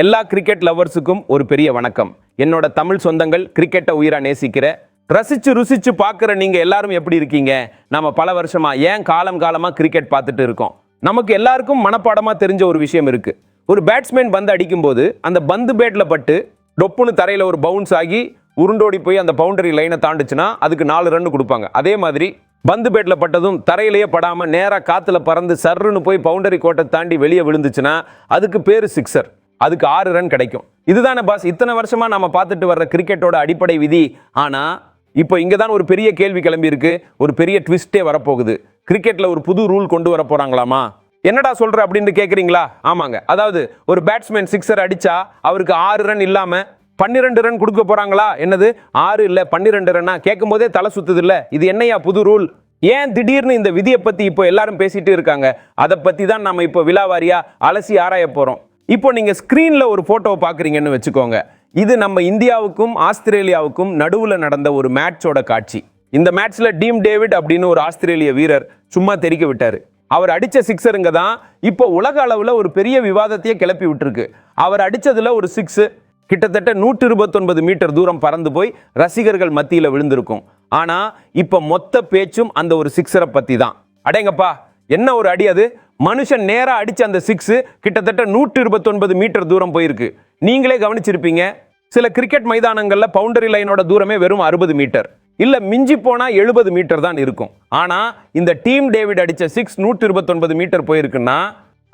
எல்லா கிரிக்கெட் லவர்ஸுக்கும் ஒரு பெரிய வணக்கம். என்னோட தமிழ் சொந்தங்கள் கிரிக்கெட்டை உயிரா நேசிக்கிற ரசிச்சு ருசிச்சு பார்க்குற நீங்கள் எல்லாரும் எப்படி இருக்கீங்க? நம்ம பல வருஷமா ஏன் காலம் காலமாக கிரிக்கெட் பார்த்துட்டு இருக்கோம்? நமக்கு எல்லாருக்கும் மனப்பாடமாக தெரிஞ்ச ஒரு விஷயம் இருக்குது ஒரு பேட்ஸ்மேன் பந்து அடிக்கும்போது அந்த பந்து பேட்டில் பட்டு டொப்புன்னு தரையில் ஒரு பவுன்ஸ் ஆகி உருண்டோடி போய் அந்த பவுண்டரி லைனை தாண்டுச்சுன்னா அதுக்கு நாலு ரன் கொடுப்பாங்க. அதே மாதிரி பந்து பேட்டில் பட்டதும் தரையிலேயே படாமல் நேராக காற்றுல பறந்து சர்ருன்னு போய் பவுண்டரி கோட்டை தாண்டி வெளியே விழுந்துச்சுன்னா அதுக்கு பேர் சிக்ஸர் அதுக்கு ஆறு ரன் கிடைக்கும். இதுதானே பாஸ் இத்தனை வருஷமா நம்ம பார்த்துட்டு வர்ற கிரிக்கெட்டோட அடிப்படை விதி. ஆனா இப்போ இங்கே தான் ஒரு பெரிய கேள்வி கிளம்பி இருக்கு ஒரு பெரிய ட்விஸ்டே வரப்போகுது. கிரிக்கெட்டில் ஒரு புது ரூல் கொண்டு வர போகிறாங்களாமா என்னடா சொல்கிற அப்படின்னு கேட்குறீங்களா ஆமாங்க. அதாவது ஒரு பேட்ஸ்மேன் சிக்ஸர் அடித்தா அவருக்கு ஆறு ரன் இல்லாமல் பன்னிரெண்டு ரன் கொடுக்க போகிறாங்களா என்னது? ஆறு இல்லை பன்னிரெண்டு ரன்னா? கேட்கும் போதே தலை சுத்துது இல்லை இது என்னையா புது ரூல் ஏன் திடீர்னு இந்த விதியை பற்றி இப்போ எல்லாரும் பேசிகிட்டு இருக்காங்க? அதை பற்றி தான் நம்ம இப்போ விழாவாரியாக அலசி ஆராய போகிறோம் இப்போ நீங்கள் ஸ்க்ரீனில் ஒரு ஃபோட்டோவை பார்க்குறீங்கன்னு வச்சுக்கோங்க. இது நம்ம இந்தியாவுக்கும் ஆஸ்திரேலியாவுக்கும் நடுவில் நடந்த ஒரு மேட்சோட காட்சி. இந்த மேட்ச்சில் டீம் டேவிட் அப்படின்னு ஒரு ஆஸ்திரேலிய வீரர் சும்மா தெரிக்க விட்டார். அவர் அடித்த சிக்ஸருங்க தான் இப்போ உலக அளவில் ஒரு பெரிய விவாதத்தையே கிளப்பி விட்டுருக்கு. அவர் அடித்ததில் ஒரு சிக்ஸு கிட்டத்தட்ட நூற்று இருபத்தொன்பது மீட்டர் தூரம் பறந்து போய் ரசிகர்கள் மத்தியில் விழுந்திருக்கும். ஆனால் இப்போ மொத்த பேச்சும் அந்த ஒரு சிக்ஸரை பற்றி தான் அடேங்கப்பா என்ன ஒரு அடி அது? மனுஷன் நேராக அடித்த அந்த சிக்ஸு கிட்டத்தட்ட நூற்று இருபத்தொன்பது மீட்டர் தூரம் போயிருக்கு. நீங்களே கவனிச்சிருப்பீங்க. சில கிரிக்கெட் மைதானங்களில் பவுண்டரி லைனோட தூரமே வெறும் அறுபது மீட்டர். இல்லை மிஞ்சி போனால் எழுபது மீட்டர் தான் இருக்கும். ஆனால் இந்த டீம் டேவிட் அடித்த சிக்ஸ் நூற்றி இருபத்தொன்பது மீட்டர் போயிருக்குன்னா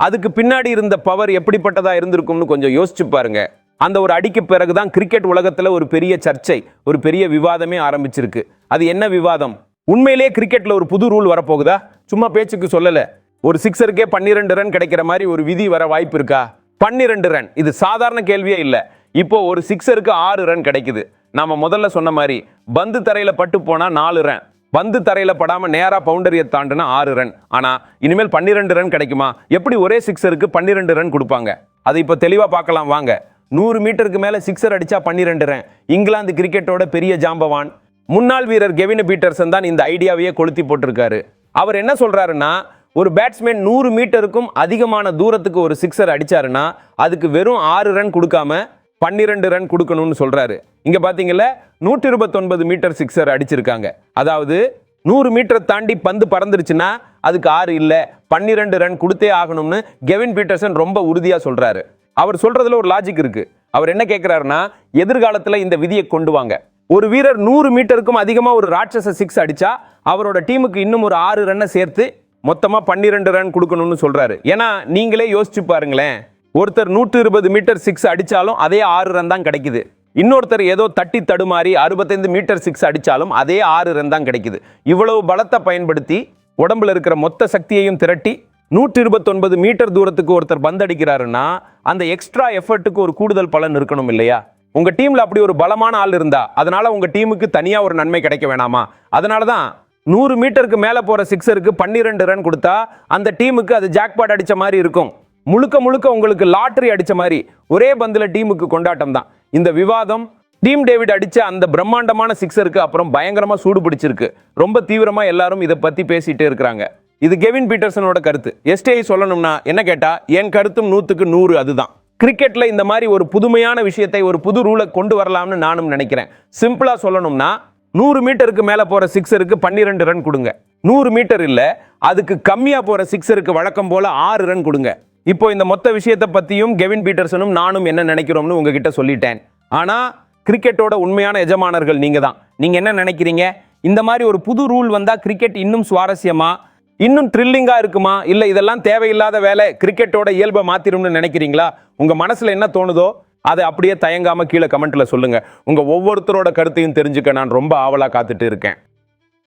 அதுக்கு பின்னாடி இருந்த பவர் எப்படிப்பட்டதாக இருந்திருக்கும்னு கொஞ்சம் யோசிச்சு பாருங்க. அந்த ஒரு அடிக்கு பிறகு தான் கிரிக்கெட் உலகத்தில் ஒரு பெரிய சர்ச்சை ஒரு பெரிய விவாதமே ஆரம்பிச்சிருக்கு. அது என்ன விவாதம்? உண்மையிலேயே கிரிக்கெட்டில் ஒரு புது ரூல் வரப்போகுதா? சும்மா பேச்சுக்கு சொல்லலை. ஒரு சிக்ஸருக்கே பன்னிரெண்டு ரன் கிடைக்கிற மாதிரி ஒரு விதி வர வாய்ப்பு இருக்கா? பன்னிரெண்டு ரன். இது சாதாரண கேள்வியே இல்லை. இப்போ ஒரு சிக்ஸருக்கு ஆறு ரன் கிடைக்குது. நாம முதல்ல சொன்ன மாதிரி பந்து தரையில பட்டு போனா நாலு ரன். பந்து தரையில படாம நேராக பவுண்டரியை தாண்டுனா ஆறு ரன். ஆனா இனிமேல் பன்னிரெண்டு ரன் கிடைக்குமா? எப்படி ஒரே சிக்ஸருக்கு பன்னிரெண்டு ரன் கொடுப்பாங்க? அதை இப்போ தெளிவாக பார்க்கலாம் வாங்க. நூறு மீட்டருக்கு மேலே சிக்ஸர் அடித்தா பன்னிரெண்டு ரன். இங்கிலாந்து கிரிக்கெட்டோட பெரிய ஜாம்பவான். முன்னாள் வீரர் கெவின் பீட்டர்சன் தான் இந்த ஐடியாவையே கொளுத்தி போட்டிருக்காரு. அவர் என்ன சொல்கிறாருன்னா ஒரு பேட்ஸ்மேன் நூறு மீட்டருக்கும் அதிகமான தூரத்துக்கு ஒரு சிக்ஸர் அடித்தாருன்னா அதுக்கு வெறும் ஆறு ரன் கொடுக்காம பன்னிரெண்டு ரன் கொடுக்கணும்னு சொல்கிறாரு இங்கே பாத்தீங்கல்ல நூற்றி இருபத்தொன்பது மீட்டர் சிக்ஸர் அடிச்சிருக்காங்க. அதாவது நூறு மீட்டரை தாண்டி பந்து பறந்துருச்சுன்னா அதுக்கு ஆறு இல்லை பன்னிரெண்டு ரன் கொடுத்தே ஆகணும்னு கெவின் பீட்டர்சன் ரொம்ப உறுதியாக சொல்கிறாரு அவர் சொல்கிறதுல ஒரு லாஜிக் இருக்குது அவர் என்ன கேட்குறாருன்னா எதிர்காலத்தில் இந்த விதியை கொண்டு வாங்க. ஒரு வீரர் நூறு மீட்டருக்கும் அதிகமாக ஒரு ராட்சச சிக்ஸ் அடித்தா அவரோட டீமுக்கு இன்னும் ஒரு ஆறு ரன்னை சேர்த்து மொத்தமாக பன்னிரெண்டு ரன் கொடுக்கணும்னு சொல்கிறாரு ஏன்னா நீங்களே யோசிச்சு பாருங்களேன். ஒருத்தர் நூற்று இருபது மீட்டர் சிக்ஸ் அடித்தாலும் அதே ஆறு ரன் தான் கிடைக்குது. இன்னொருத்தர் ஏதோ தட்டி தடுமாறி அறுபத்தைந்து மீட்டர் சிக்ஸ் அடித்தாலும் அதே ஆறு ரன் தான் கிடைக்குது. இவ்வளவு பலத்தை பயன்படுத்தி உடம்புல இருக்கிற மொத்த சக்தியையும் திரட்டி நூற்றி இருபத்தொன்பது மீட்டர் தூரத்துக்கு ஒருத்தர் பந்து அடிக்கிறாருன்னா அந்த எக்ஸ்ட்ரா எஃபர்ட்டுக்கு ஒரு கூடுதல் பலன் இருக்கணும் இல்லையா? உங்கள் டீமில் அப்படி ஒரு பலமான ஆள் இருந்தா அதனால் உங்கள் டீமுக்கு தனியாக ஒரு நன்மை கிடைக்க வேணாமா? அதனால தான் நூறு மீட்டருக்கு மேலே போகிற சிக்ஸருக்கு பன்னிரெண்டு ரன் கொடுத்தா அந்த டீமுக்கு அது ஜாக்பாட் அடித்த மாதிரி இருக்கும். முழுக்க முழுக்க உங்களுக்கு லாட்டரி அடித்த மாதிரி ஒரே பந்தில் டீமுக்கு கொண்டாட்டம் தான். இந்த விவாதம் டீம் டேவிட் அடித்த அந்த பிரம்மாண்டமான சிக்ஸருக்கு அப்புறம் பயங்கரமாக சூடு பிடிச்சிருக்கு. ரொம்ப தீவிரமாக எல்லாரும் இதை பற்றி பேசிகிட்டே இருக்கிறாங்க. இது கெவின் பீட்டர்சனோட கருத்து. எஸ்டிஐ சொல்லணும்னா என்ன கேட்டால் என் கருத்தும் நூற்றுக்கு நூறு அதுதான். கிரிக்கெட்டில் இந்த மாதிரி ஒரு புதுமையான விஷயத்தை ஒரு புது ரூலை கொண்டு வரலாம்னு நானும் நினைக்கிறேன். சிம்பிளாக சொல்லணும்னா நூறு மீட்டருக்கு மேலே போகிற சிக்ஸருக்கு பன்னிரெண்டு ரன் கொடுங்க. நூறு மீட்டர் இல்லை அதுக்கு கம்மியாக போகிற சிக்ஸருக்கு வழக்கம் போல் ஆறு ரன் கொடுங்க. இப்போ இந்த மொத்த விஷயத்தை பற்றியும் கெவின் பீட்டர்சனும் நானும் என்ன நினைக்கிறோம்னு உங்ககிட்ட சொல்லிட்டேன். ஆனால் கிரிக்கெட்டோட உண்மையான எஜமானர்கள் நீங்கள் தான் நீங்கள் என்ன நினைக்கிறீங்க? இந்த மாதிரி ஒரு புது ரூல் வந்தால் கிரிக்கெட் இன்னும் சுவாரஸ்யமாக இன்னும் த்ரில்லிங்காக இருக்குமா? இல்லை இதெல்லாம் தேவையில்லாத வேலை கிரிக்கெட்டோட இயல்பை மாத்திரும்னு நினைக்கிறீங்களா? உங்கள் மனசில் என்ன தோணுதோ அதை அப்படியே தயங்காமல் கீழே கமெண்ட்டில் சொல்லுங்கள் உங்கள் ஒவ்வொருத்தரோட கருத்தையும் தெரிஞ்சுக்க நான் ரொம்ப ஆவலாக காத்துட்டு இருக்கேன்.